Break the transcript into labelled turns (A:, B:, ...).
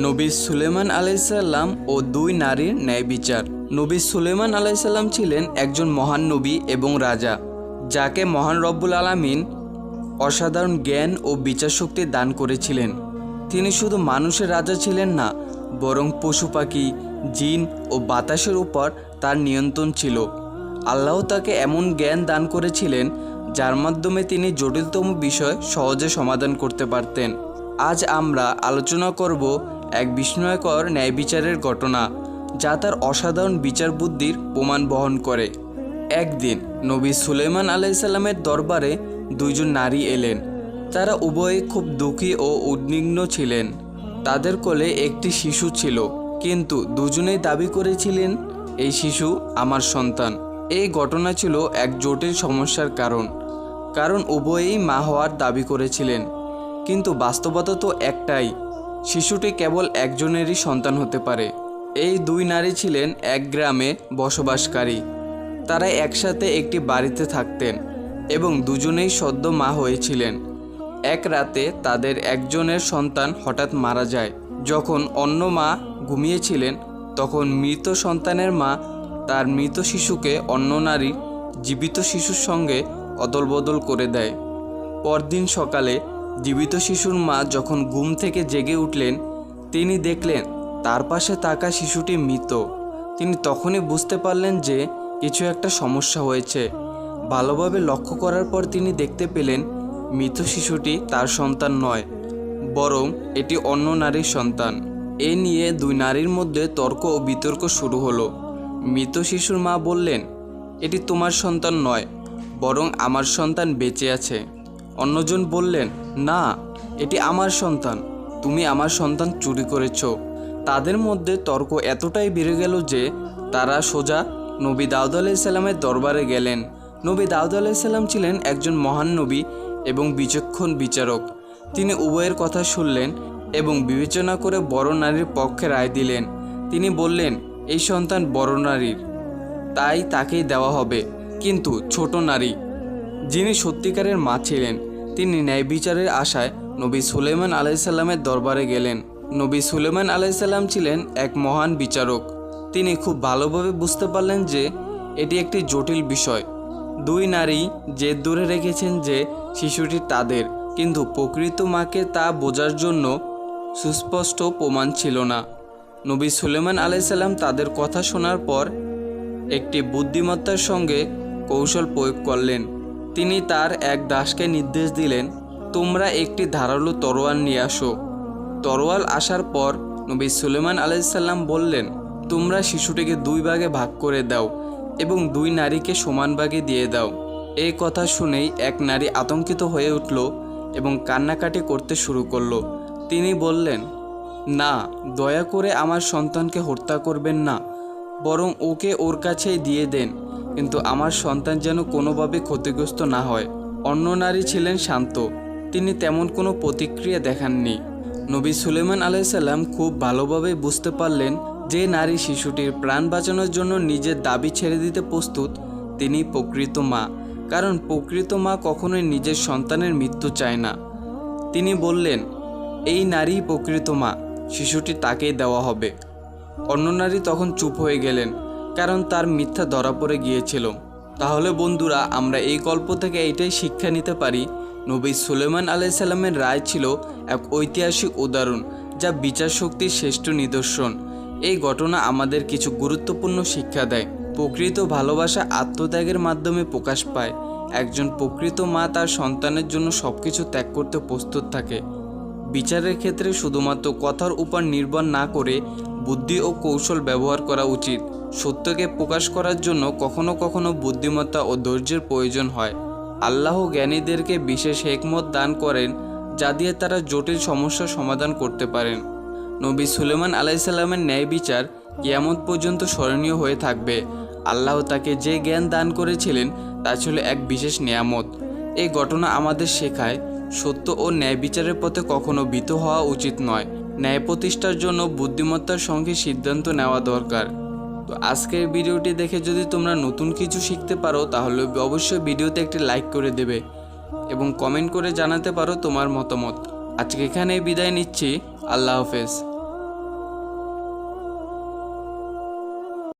A: নবী সুলেমান আলাইসাল্লাম ও দুই নারীর ন্যায় বিচার। নবী সুলেমান আলাইসাল্লাম ছিলেন একজন মহান নবী এবং রাজা, যাকে মহান রব্বুল আলামিন অসাধারণ জ্ঞান ও বিচার শক্তি দান করেছিলেন। তিনি শুধু মানুষের রাজা ছিলেন না, বরং পশু পাখি, জিন ও বাতাসের উপর তার নিয়ন্ত্রণ ছিল। আল্লাহ তাকে এমন জ্ঞান দান করেছিলেন, যার মাধ্যমে তিনি জটিলতম বিষয় সহজে সমাধান করতে পারতেন। আজ আমরা আলোচনা করব এক বিস্ময়কর ন্যায় বিচারের ঘটনা, যা তার অসাধারণ বিচার বুদ্ধির প্রমাণ বহন করে। একদিন নবী সুলেমান আলাইসাল্লামের দরবারে দুইজন নারী এলেন। তারা উভয়ে খুব দুঃখী ও উদ্বিগ্ন ছিলেন। তাদের কোলে একটি শিশু ছিল, কিন্তু দুজনেই দাবি করেছিলেন, এই শিশু আমার সন্তান। এই ঘটনা ছিল এক জটিল সমস্যার কারণ। কারণ উভয়েই মা হওয়ার দাবি করেছিলেন। কিন্তু বাস্তবতা তো একটাই শিশুটি কেবল একজনেরই সন্তান হতে পারে। এই দুই নারী ছিলেন এক গ্রামে বসবাসকারী। তারা একসাথে একটি বাড়িতে থাকতেন এবং দুজনেই সদ্য মা হয়েছিলেন। এক রাতে তাদের একজনের সন্তান হঠাৎ মারা যায়। যখন অন্য মা ঘুমিয়েছিলেন, তখন মৃত সন্তানের মা তার মৃত শিশুকে অন্য নারী জীবিত শিশুর সঙ্গে অদলবদল করে দেয়। পরদিন সকালে জীবিত শিশুর মা যখন ঘুম থেকে জেগে উঠলেন, তিনি দেখলেন তার পাশে থাকা শিশুটি মৃত। তিনি তখনই বুঝতে পারলেন যে কিছু একটা সমস্যা হয়েছে। ভালোভাবে লক্ষ্য করার পর তিনি দেখতে পেলেন, মৃত শিশুটি তার সন্তান নয়, বরং এটি অন্য নারীর সন্তান। এ নিয়ে দুই নারীর মধ্যে তর্ক ও বিতর্ক শুরু হলো। মৃত শিশুর মা বললেন, এটি তোমার সন্তান নয়, বরং আমার সন্তান বেঁচে আছে। অন্যজন বললেন, না, এটি আমার সন্তান। তুমি আমার সন্তান চুরি করেছ। তাদের মধ্যে তর্ক এতটাই বেড়ে গেল যে তারা সোজা নবী দাউদ আলাইসাল্লামের দরবারে গেলেন। নবী দাউদ আলাইসাল্লাম ছিলেন একজন মহান নবী এবং বিচক্ষণ বিচারক। তিনি উভয়ের কথা শুনলেন এবং বিবেচনা করে বড় নারীর পক্ষে রায় দিলেন। তিনি বললেন, এই সন্তান বড় নারীর। তাই তাকেই দেওয়া হবে। কিন্তু ছোট নারী যিনি সত্যিকারের মা ছিলেন, তিনি ন্যায় বিচারের আশায় নবী সুলেমান আলাইসাল্লামের দরবারে গেলেন। নবী সুলেমান আলাইসাল্লাম ছিলেন এক মহান বিচারক। তিনি খুব ভালোভাবে বুঝতে পারলেন যে এটি একটি জটিল বিষয়। দুই নারী জেদ দূরে রেখেছেন যে শিশুটি তাদের, কিন্তু প্রকৃত মাকে তা বোঝার জন্য সুস্পষ্ট প্রমাণ ছিল না। নবী সুলেমান আলাইসাল্লাম তাদের কথা শোনার পর একটি বুদ্ধিমত্তার সঙ্গে কৌশল প্রয়োগ করলেন। তিনি তার এক দাসকে নির্দেশ দিলেন, তোমরা একটি ধারালো তরোয়াল নিয়ে আসো। তরোয়াল আসার পর নবী সুলেমান আলাইসাল্লাম বললেন, তোমরা শিশুটিকে দুই ভাগে ভাগ করে দাও এবং দুই নারীকে সমান ভাগে দিয়ে দাও। এই কথা শুনেই এক নারী আতঙ্কিত হয়ে উঠল এবং কান্নাকাটি করতে শুরু করল। তিনি বললেন, না, দয়া করে আমার সন্তানকে হত্যা করবেন না, বরং ওকে ওর কাছেই দিয়ে দেন। কিন্তু আমার সন্তান যেন কোনোভাবে ক্ষতিগ্রস্ত না হয়। অন্য নারী ছিলেন শান্ত। তিনি তেমন কোনো প্রতিক্রিয়া দেখাননি। নবী সুলেমান আলাইসাল্লাম খুব ভালোভাবে বুঝতে পারলেন যে নারী শিশুটির প্রাণ বাঁচানোর জন্য নিজের দাবি ছেড়ে দিতে প্রস্তুত, তিনি প্রকৃত মা। কারণ প্রকৃত মা কখনোই নিজের সন্তানের মৃত্যু চায় না। তিনি বললেন, এই নারী প্রকৃত মা, শিশুটি তাকেই দেওয়া হবে। অন্য নারী তখন চুপ হয়ে গেলেন। কারণ তার মিথ্যা ধরা পড়ে গিয়েছিল। তাহলে বন্ধুরা, আমরা এই গল্প থেকে এইটাই শিক্ষা নিতে পারি। নবী সুলেমান আলাইসাল্লামের রায় ছিল এক ঐতিহাসিক উদাহরণ যা বিচার শক্তির শ্রেষ্ঠ নিদর্শন। এই ঘটনা আমাদের কিছু গুরুত্বপূর্ণ শিক্ষা দেয়। প্রকৃত ভালোবাসা আত্মত্যাগের মাধ্যমে প্রকাশ পায়। একজন প্রকৃত মা তার সন্তানের জন্য সব কিছু ত্যাগ করতে প্রস্তুত থাকে। বিচারের ক্ষেত্রে শুধুমাত্র কথার উপর নির্ভর না করে বুদ্ধি ও কৌশল ব্যবহার করা উচিত। সত্যকে প্রকাশ করার জন্য কখনো কখনো বুদ্ধিমত্তা ও ধৈর্যের প্রয়োজন হয়। আল্লাহ জ্ঞানীদেরকে বিশেষ হেকমত দান করেন, যা দিয়ে তারা জটিল সমস্যার সমাধান করতে পারেন। নবী সুলেমান আলাইসাল্লামের ন্যায় বিচার কিয়ামত পর্যন্ত স্মরণীয় হয়ে থাকবে। আল্লাহ তাকে যে জ্ঞান দান করেছিলেন, তা ছিল এক বিশেষ নিয়ামত। এই ঘটনা আমাদের শেখায়, সত্য ও ন্যায় বিচারের পথে কখনো ভীত হওয়া উচিত নয়। ন্যায় প্রতিষ্ঠার জন্য বুদ্ধিমত্তার সঙ্গে সিদ্ধান্ত নেওয়া দরকার। তো আজকের ভিডিওটি দেখে যদি তোমরা নতুন কিছু শিখতে পারো, তাহলে অবশ্যই ভিডিওতে একটি লাইক করে দেবে এবং কমেন্ট করে জানাতে পারো তোমার মতামত। আজকে এখানেই বিদায় নিচ্ছি। আল্লাহ হাফেজ।